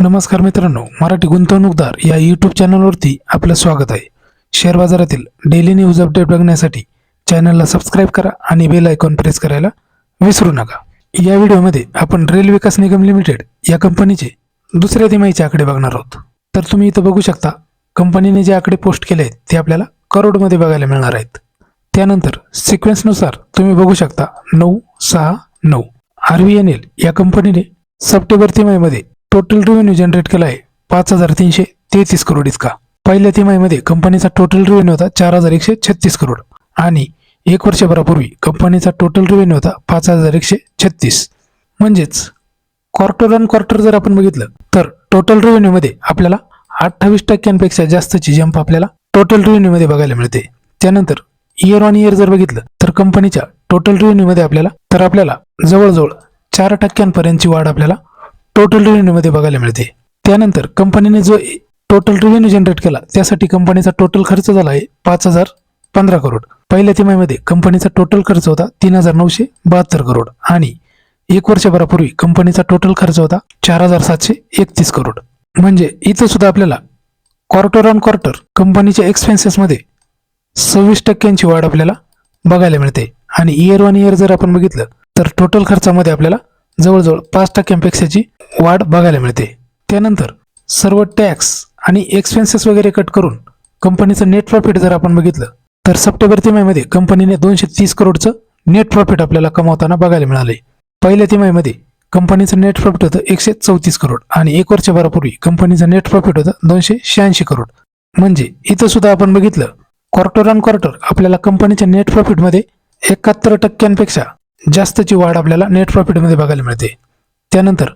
नमस्कार मित्रांनो मराठी गुंतवणूकदार या यूट्यूब चॅनलवरती आपलं स्वागत आहे. शेअर बाजारातील डेली न्यूज अपडेट बघण्यासाठी चॅनलला सबस्क्राईब करा आणि बेल आयकॉन प्रेस करायला विसरू नका. या व्हिडिओमध्ये आपण रेल विकास निगम लिमिटेड या कंपनीचे दुसऱ्या तिमाहीचे आकडे बघणार आहोत. तर तुम्ही इथं बघू शकता कंपनीने जे आकडे पोस्ट केले आहेत ते आपल्याला करोडमध्ये बघायला मिळणार आहेत. त्यानंतर सिक्वेन्सनुसार तुम्ही बघू शकता नऊ सहा नऊ. आर व्ही एन एल या कंपनीने सप्टेंबर तिमाहीमध्ये टोटल रेव्हेन्यू जनरेट केला आहे. पाच हजार तीनशे तेहतीस करोड इतका. पहिल्या तिमाहीमध्ये कंपनीचा टोटल रेव्हेन्यू होता चार हजार एकशे छत्तीस करोड आणि एक वर्षभरापूर्वी कंपनीचा टोटल रेव्हेन्यू होता पाच हजार एकशे छत्तीस. म्हणजेच क्वार्टर ऑन क्वार्टर जर आपण बघितलं तर टोटल रेव्हेन्यूमध्ये आपल्याला अठ्ठावीस टक्क्यांपेक्षा जास्तची जंप आपल्याला टोटल रेव्हेन्यूमध्ये बघायला मिळते. त्यानंतर इयर ऑन इयर जर बघितलं तर कंपनीच्या टोटल रेव्हेन्यूमध्ये आपल्याला तर आपल्याला जवळजवळ चार टक्क्यांपर्यंतची वाढ आपल्याला टोटल रेव्हेन्यूमध्ये बघायला मिळते. त्यानंतर कंपनीने जो टोटल रेव्हेन्यू जनरेट केला त्यासाठी कंपनीचा टोटल खर्च झाला आहे पाच हजार पंधरा करोड पहिल्या तिमाहीमध्ये कंपनीचा टोटल खर्च होता तीन हजार नऊशे बहात्तर करोड आणि एक वर्षभरापूर्वी कंपनीचा टोटल खर्च होता चार हजार सातशे एकतीस करोड म्हणजे इथं सुद्धा आपल्याला क्वार्टर ऑन क्वार्टर कंपनीच्या एक्सपेन्सेसमध्ये सव्वीस टक्क्यांची वाढ आपल्याला बघायला मिळते. आणि इयर वन इयर जर आपण बघितलं तर टोटल खर्चामध्ये आपल्याला जवळजवळ पाच टक्क्यांपेक्षाची वाढ बघायला मिळते. त्यानंतर सर्व टॅक्स आणि एक्सपेन्सेस वगैरे कट करून कंपनीचं नेट प्रॉफिट जर आपण बघितलं तर सप्टेंबर तिमाहीमध्ये कंपनीने दोनशे तीस करोडचं नेट प्रॉफिट आपल्याला कमावताना बघायला मिळाले. पहिल्या तिमाहीमध्ये कंपनीचं नेट प्रॉफिट होतं एकशे चौतीस करोड आणि एक वर्षभरापूर्वी कंपनीचं नेट प्रॉफिट होतं दोनशे शहाऐंशी करोड. म्हणजे इथं सुद्धा आपण बघितलं क्वार्टर ऑन क्वार्टर आपल्याला कंपनीच्या नेट प्रॉफिटमध्ये एकाहत्तर टक्क्यांपेक्षा जास्तची वाढ आपल्याला नेट प्रॉफिटमध्ये बघायला मिळते. त्यानंतर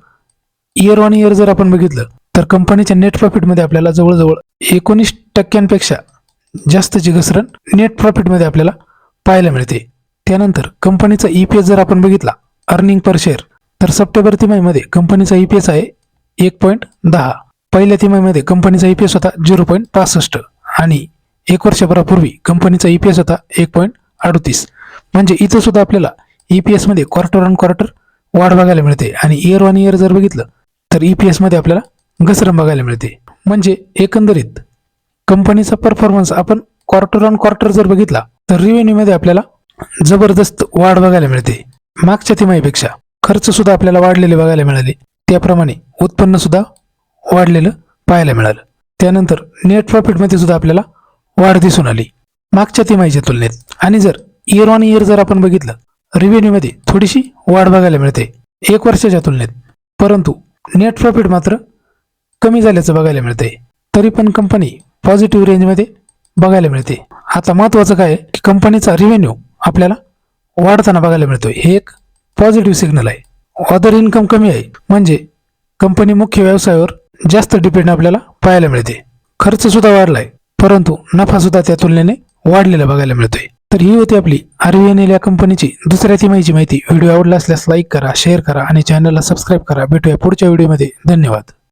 इयर ऑन इयर जर आपण बघितलं तर कंपनीच्या नेट प्रॉफिटमध्ये आपल्याला जवळजवळ एकोणीस टक्क्यांपेक्षा जास्तची घसरण नेट प्रॉफिटमध्ये आपल्याला पाहायला मिळते. त्यानंतर कंपनीचा ई पी एस जर आपण बघितला अर्निंग पर शेअर तर सप्टेंबर तिमाहीमध्ये कंपनीचा ई पी एस आहे एक पॉईंट दहा. पहिल्या तिमाहीमध्ये कंपनीचा ई पी एस होता झिरो पॉईंट पासष्ट आणि एक वर्षभरापूर्वी कंपनीचा ई पी एस होता एक पॉईंट अडतीस. म्हणजे इथं सुद्धा आपल्याला ई पी एसमध्ये क्वार्टर ऑन क्वार्टर वाढ बघायला मिळते. आणि इयर ऑन इयर जर बघितलं तर ई पी एसमध्ये आपल्याला घसरण बघायला मिळते. म्हणजे एकंदरीत कंपनीचा परफॉर्मन्स आपण क्वार्टर ऑन क्वार्टर जर बघितला तर रेव्हेन्यूमध्ये आपल्याला जबरदस्त वाढ बघायला मिळते. मागच्या तिमाहीपेक्षा खर्च सुद्धा आपल्याला वाढलेले बघायला मिळाले. त्याप्रमाणे उत्पन्न सुद्धा वाढलेलं पाहायला मिळालं. त्यानंतर नेट प्रॉफिटमध्ये सुद्धा आपल्याला वाढ दिसून आली. मागच्या तिमाहीच्या तुलनेत आणि जर इयर ऑन इयर जर आपण बघितलं रेव्हेन्यूमध्ये थोडीशी वाढ बघायला मिळते. एक वर्षाच्या तुलनेत. परंतु नेट प्रॉफिट मात्र कमी झाल्याचं बघायला मिळते तरी पण कंपनी पॉझिटिव्ह रेंजमध्ये बघायला मिळते आता महत्त्वाचं काय आहे? की कंपनीचा रेव्हेन्यू आपल्याला वाढताना बघायला मिळतो हे एक पॉझिटिव्ह सिग्नल आहे. अदर इन्कम कमी आहे. म्हणजे कंपनी मुख्य व्यवसायावर जास्त डिपेंड आपल्याला पाहायला मिळते खर्चसुद्धा वाढला आहे परंतु नफासुद्धा त्या तुलनेने वाढलेला बघायला मिळतोय. तर ही होती आपली आर व्ही एन एल या कंपनीची दुसऱ्या तिमाहीची माहिती. व्हिडिओ आवडला असल्यास लाईक करा शेअर करा आणि चॅनलला सबस्क्राईब करा. भेटूया पुढच्या व्हिडिओमध्ये धन्यवाद.